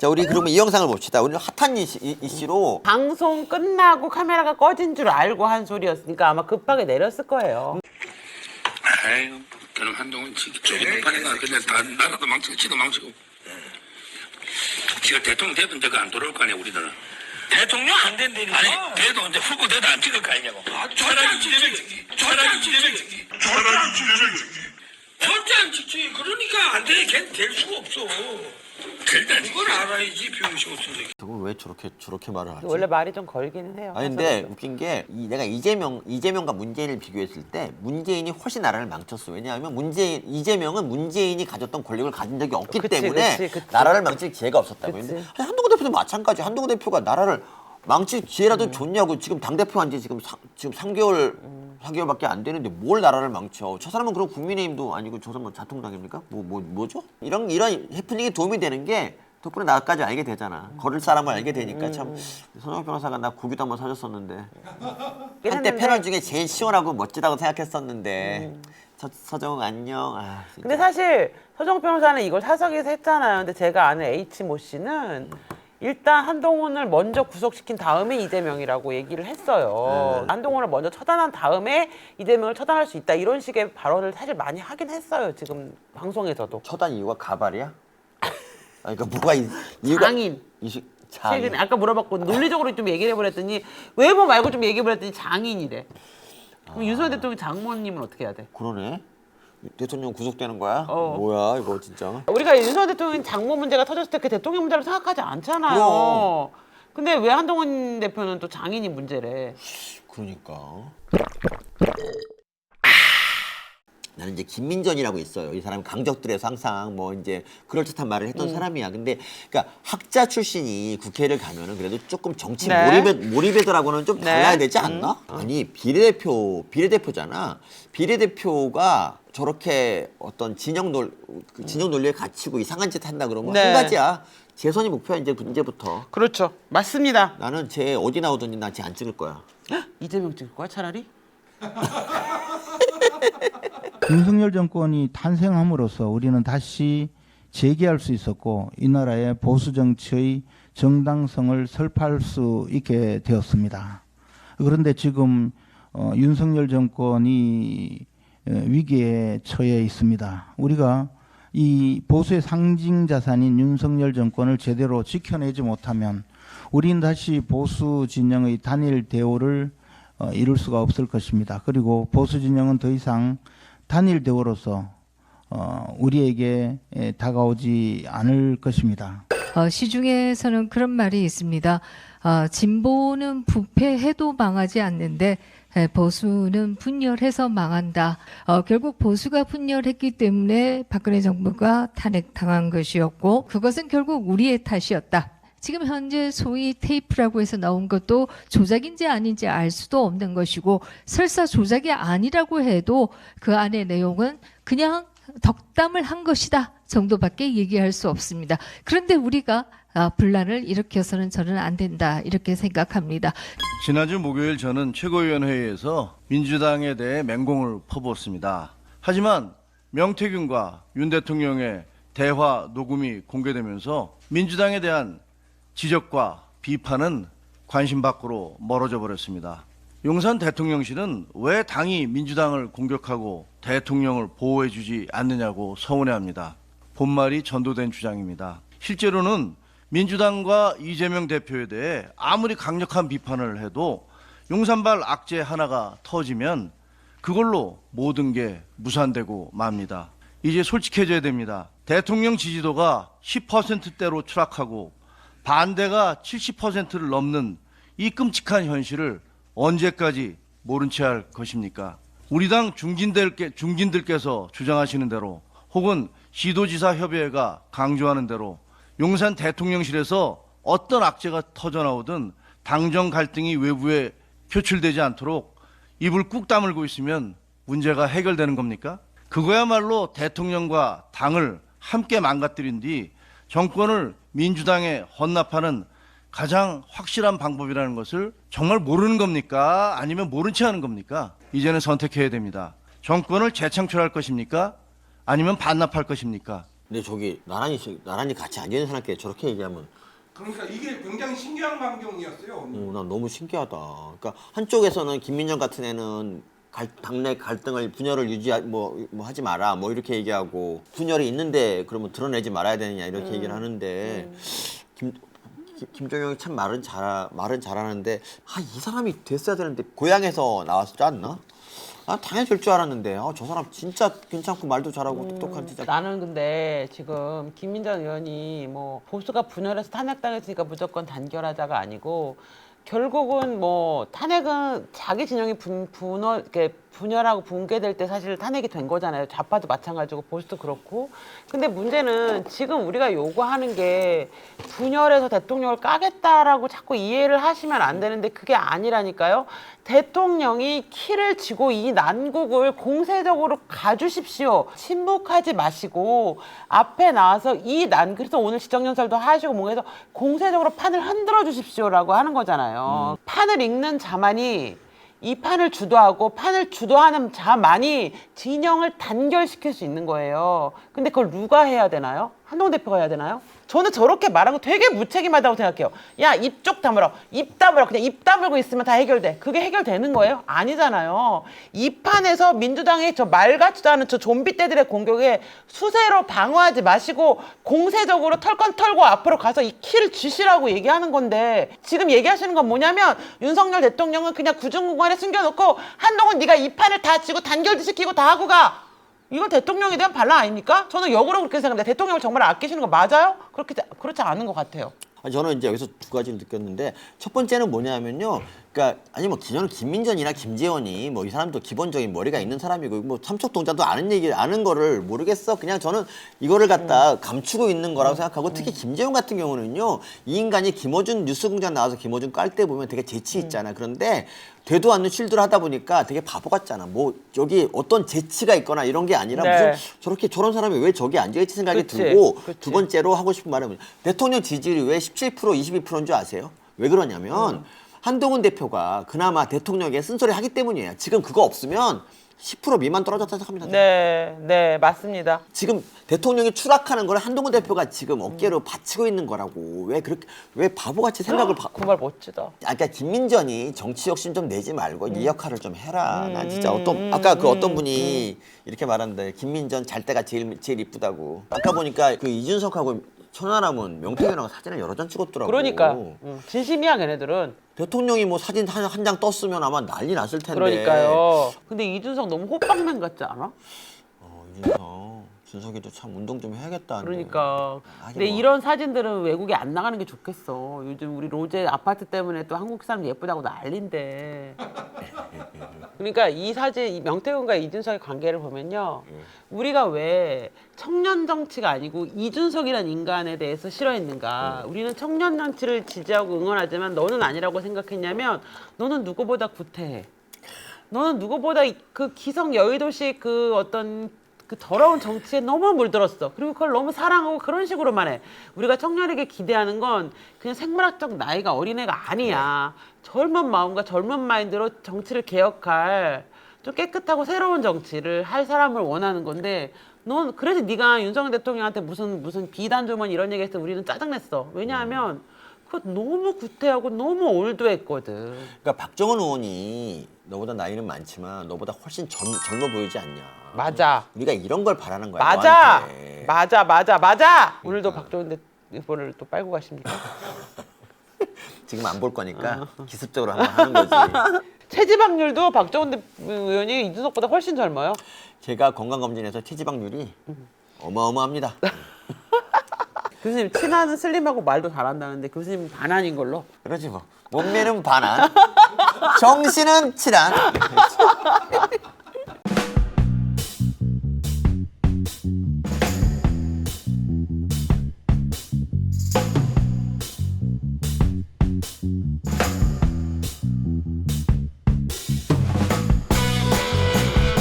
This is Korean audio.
자 우리 그러면 이 영상을 봅시다. 오늘 핫한 이슈, 이- 이슈로 방송 끝나고 카메라가 꺼진 줄 알고 한 소리였으니까 아마 급하게 내렸을 거예요. 아유, 그럼 한동훈 지 저기 못하니까 그냥 다 나라도 망치고 지도 망치고. 지가 대통령 되던 데가 안 돌아올 거 아니야 우리들은. 대통령 안 된다니까. 아니, 돼도 이제 후보 돼도 안 찍을 거 아니냐고. 차라리 이재명 찍지. 차라리 이재명 찍지. 차라리 이재명 찍지. 절대 안 찍지. 그러니까 안 돼. 걔될 수가 없어. 일단 이걸 알아야지 병신 같은 새끼. 왜 저렇게 저렇게 말을 하지? 원래 말이 좀 걸기는 해요. 아니 근데 웃긴 게 이, 내가 이재명 이재명과 문재인을 비교했을 때 문재인이 훨씬 나라를 망쳤어. 왜냐하면 문재인 이재명은 문재인이 가졌던 권력을 가진 적이 없기 그치, 때문에 그치, 그치. 나라를 망칠 기회가 없었다고. 그치. 근데 아니, 한동훈 대표도 마찬가지. 한동훈 대표가 나라를 망칠 기회라도 음. 줬냐고 지금 당 대표 한지 지금 사, 지금 3개월 3개월밖에 안 되는데 뭘 나라를 망쳐? 저 사람은 그럼 국민의힘도 아니고 저 사람은 자통당입니까? 뭐 뭐 뭐, 죠 이런 이런 해프닝에 도움이 되는 게 덕분에 나까지 알게 되잖아. 걸을 사람을 알게 되니까 음. 참 손흥민 변호사가 나 고기도 한번 사줬었는데 한때 패널 중에 제일 시원하고 멋지다고 생각했었는데 서, 서정 안녕. 아, 진짜. 근데 사실 서정 변호사는 이걸 사석에서 했잖아요. 근데 제가 아는 H 모 씨는 일단 한동훈을 먼저 구속시킨 다음에 이재명이라고 얘기를 했어요. 한동훈을 먼저 처단한 다음에 이재명을 처단할 수 있다 이런 식의 발언을 사실 많이 하긴 했어요. 지금 방송에서도. 처단 이유가 가발이야? 아, 그러니까 뭐가 이, 이유가 장인. 이슈 장인. 최근에 아까 물어봤고 논리적으로 좀 얘기를 해보랬더니 외모 말고 좀 얘기해보랬더니 장인이래. 그럼 윤석열 대통령 장모님은 어떻게 해야 돼? 그러네. 대통령 구속되는 거야? 어. 뭐야 이거 진짜? 우리가 윤석열 대통령 장모 문제가 터졌을 때 그 대통령 문제로 생각하지 않잖아요. 그럼. 근데 왜 한동훈 대표는 또 장인이 문제래? 그러니까. 나는 이제 김민전이라고 있어요. 이 사람이 강적들에서 항상 뭐 이제 그럴듯한 말을 했던 음. 사람이야. 근데 그러니까 학자 출신이 국회를 가면은 그래도 조금 정치 네. 몰입에 몰입애들하고는 좀 네. 달라야 되지 않나? 아니 비례대표 비례대표잖아. 비례대표가 저렇게 어떤 진영 논그 진영 논리에 갇히고 이상한 짓 한다 그러면 네. 한 가지야. 재선이 목표야 이제 이제부터. 그렇죠. 맞습니다. 나는 쟤 어디 나오든지 난 쟤 안 찍을 거야. 이재명 찍을 거야 차라리? 윤석열 정권이 탄생함으로써 우리는 다시 재기할 수 있었고 이 나라의 보수 정치의 정당성을 설파할 수 있게 되었습니다. 그런데 지금 어, 윤석열 정권이 에, 위기에 처해 있습니다. 우리가 이 보수의 상징 자산인 윤석열 정권을 제대로 지켜내지 못하면 우리는 다시 보수 진영의 단일 대우를 어, 이룰 수가 없을 것입니다. 그리고 보수 진영은 더 이상 단일 대우로서 어, 우리에게 에, 다가오지 않을 것입니다. 어, 시중에서는 그런 말이 있습니다. 어, 진보는 부패해도 망하지 않는데 에, 보수는 분열해서 망한다. 어, 결국 보수가 분열했기 때문에 박근혜 정부가 탄핵당한 것이었고 그것은 결국 우리의 탓이었다. 지금 현재 소위 테이프라고 해서 나온 것도 조작인지 아닌지 알 수도 없는 것이고 설사 조작이 아니라고 해도 그 안의 내용은 그냥 덕담을 한 것이다 정도밖에 얘기할 수 없습니다. 그런데 우리가 아, 분란을 일으켜서는 저는 안 된다 이렇게 생각합니다. 지난주 목요일 저는 최고위원회의에서 민주당에 대해 맹공을 퍼부었습니다. 하지만 명태균과 윤 대통령의 대화 녹음이 공개되면서 민주당에 대한 지적과 비판은 관심 밖으로 멀어져 버렸습니다. 용산 대통령실은 왜 당이 민주당을 공격하고 대통령을 보호해 주지 않느냐고 서운해합니다. 본말이 전도된 주장입니다. 실제로는 민주당과 이재명 대표에 대해 아무리 강력한 비판을 해도 용산발 악재 하나가 터지면 그걸로 모든 게 무산되고 맙니다. 이제 솔직해져야 됩니다. 대통령 지지도가 10%대로 추락하고 반대가 70%를 넘는 이 끔찍한 현실을 언제까지 모른 채 할 것입니까? 우리 당 중진들께, 중진들께서 주장하시는 대로 혹은 시도지사 협의회가 강조하는 대로 용산 대통령실에서 어떤 악재가 터져나오든 당정 갈등이 외부에 표출되지 않도록 입을 꾹 다물고 있으면 문제가 해결되는 겁니까? 그거야말로 대통령과 당을 함께 망가뜨린 뒤 정권을 민주당에 헌납하는 가장 확실한 방법이라는 것을 정말 모르는 겁니까? 아니면 모른 채 하는 겁니까? 이제는 선택해야 됩니다. 정권을 재창출할 것입니까? 아니면 반납할 것입니까? 근데 저기 나란히 나란히 같이 앉아 있는 사람께 저렇게 얘기하면 그러니까 이게 굉장히 신기한 광경이었어요. 어, 난 너무 신기하다. 그러니까 한쪽에서는 김민정 같은 애는 갈, 당내 갈등을 분열을 유지 뭐, 뭐 하지 마라 뭐 이렇게 얘기하고 분열이 있는데 그러면 드러내지 말아야 되느냐 이렇게 얘기를 하는데 김 김- 김종영이 참 말은 잘 말은 잘하는데 아 이 사람이 됐어야 되는데 고향에서 나왔지 않나? 아 당연히 될 줄 알았는데 아 저 사람 진짜 괜찮고 말도 잘하고 똑똑한 진짜 나는 근데 지금 김민정 의원이 뭐 보수가 분열해서 탄핵당했으니까 무조건 단결하자가 아니고 결국은 뭐 탄핵은 자기 진영이 분, 이렇게 분열하고 붕괴될 때 사실 탄핵이 된 거잖아요. 좌파도 마찬가지고 보수도 그렇고. 근데 문제는 지금 우리가 요구하는 게 분열해서 대통령을 까겠다라고 자꾸 이해를 하시면 안 되는데 그게 아니라니까요. 대통령이 키를 쥐고 이 난국을 공세적으로 가주십시오. 침묵하지 마시고 앞에 나와서 이 난 그래서 오늘 지정연설도 하시고 뭐해서 공세적으로 판을 흔들어 주십시오라고 하는 거잖아요. 판을 읽는 자만이 이 판을 주도하고 판을 주도하는 자만이 진영을 단결시킬 수 있는 거예요. 근데 그걸 누가 해야 되나요? 한동훈 대표가 해야 되나요? 저는 저렇게 거 되게 무책임하다고 생각해요. 야, 입 쪽 다물어. 입 다물어. 그냥 입 다물고 있으면 다 해결돼. 그게 해결되는 거예요? 아니잖아요. 이 판에서 민주당의 저 말 같지도 않은 저 좀비 떼들의 공격에 수세로 방어하지 마시고 공세적으로 털건 털고 앞으로 가서 이 키를 쥐시라고 얘기하는 건데 지금 얘기하시는 건 뭐냐면 윤석열 대통령은 그냥 구중공간에 숨겨놓고 한동훈 네가 이 판을 다 쥐고 단결시키고 다 하고 가. 이건 대통령에 대한 반란 아닙니까? 저는 역으로 그렇게 생각합니다. 대통령을 정말 아끼시는 거 맞아요? 그렇게 그렇지 않은 것 같아요. 아, 저는 이제 여기서 두 가지를 느꼈는데 첫 번째는 뭐냐면요. 그러니까 아니 뭐 저는 김민전이나 김재원이 뭐 이 사람도 기본적인 머리가 있는 사람이고 뭐 삼척 동자도 아는 얘기 아는 거를 모르겠어. 그냥 저는 이거를 갖다 감추고 있는 거라고 생각하고 특히 김재원 같은 경우는요. 이 인간이 김어준 뉴스공장 나와서 김어준 깔 때 보면 되게 재치 있잖아. 그런데 되도 않는 실드를 하다 보니까 되게 바보 같잖아. 뭐 여기 어떤 재치가 있거나 이런 게 아니라 네. 무슨 저렇게 저런 사람이 왜 저기 앉아 있지 생각이 그치, 들고 그치. 두 번째로 하고 싶은 말은. 대통령 지지율이 왜 17% 22%인 줄 아세요? 왜 그러냐면 음. 한동훈 대표가 그나마 대통령에게 쓴소리 하기 때문이에요. 지금 그거 없으면 10% 미만 떨어졌다 생각합니다. 네, 네, 맞습니다. 지금 대통령이 추락하는 걸 한동훈 대표가 지금 어깨로 받치고 있는 거라고 왜 그렇게 왜 바보같이 생각을 바, 그 말 멋지다. 아까 김민전이 정치 욕심 좀 내지 말고 음. 이 역할을 좀 해라. 난 진짜 어떤 아까 그 어떤 분이 이렇게 말한다. 김민전 잘 때가 제일 제일 이쁘다고. 아까 보니까 그 이준석하고 천하람은 명태균하고 사진을 여러 장 찍었더라고. 그러니까 음, 진심이야 걔네들은. 대통령이 뭐 사진 한한장 떴으면 아마 난리 났을 텐데. 그러니까요. 근데 이준석 너무 호빵맨 같지 않아? 어, 이준석, 준석이도 참 운동 좀 해야겠다. 그러니까. 하긴 근데 뭐. 이런 사진들은 외국에 안 나가는 게 좋겠어. 요즘 우리 로제 아파트 때문에 또 한국 사람 예쁘다고 난린데. 그러니까 이 사진, 이 명태균과 이준석의 관계를 보면요. 우리가 왜 청년 정치가 아니고 이준석이라는 인간에 대해서 싫어했는가. 우리는 청년 정치를 지지하고 응원하지만 너는 아니라고 생각했냐면 너는 누구보다 구태해. 너는 누구보다 이- 그 기성 여의도시 그 어떤 그 더러운 정치에 너무 물들었어. 그리고 그걸 너무 사랑하고 그런 식으로만 해. 우리가 청년에게 기대하는 건 그냥 생물학적 나이가 어린애가 아니야. 젊은 마음과 젊은 마인드로 정치를 개혁할 좀 깨끗하고 새로운 정치를 할 사람을 원하는 건데 넌 그래서 네가 윤석열 대통령한테 무슨 무슨 비단 조문 이런 얘기했을 때 우리는 짜증냈어. 왜냐하면 그거 너무 구태하고 너무 올드했거든. 그러니까 박정원 의원이 너보다 나이는 많지만 너보다 훨씬 젊, 젊어 보이지 않냐. 맞아. 우리가 이런 걸 바라는 거야. 맞아. 너한테. 맞아, 맞아, 맞아. 오늘도 박정훈 대표를 또 빨고 가십니까? 지금 안 볼 거니까 어. 기습적으로 한번 하는 거지. 체지방률도 박정훈 대- 의원이 이준석보다 훨씬 젊어요. 제가 건강검진에서 체지방률이 어마어마합니다. 교수님 친하는 슬림하고 말도 잘한다는데 교수님 반환인 걸로. 그러지 뭐. 몸매는 반한, 정신은 칠한.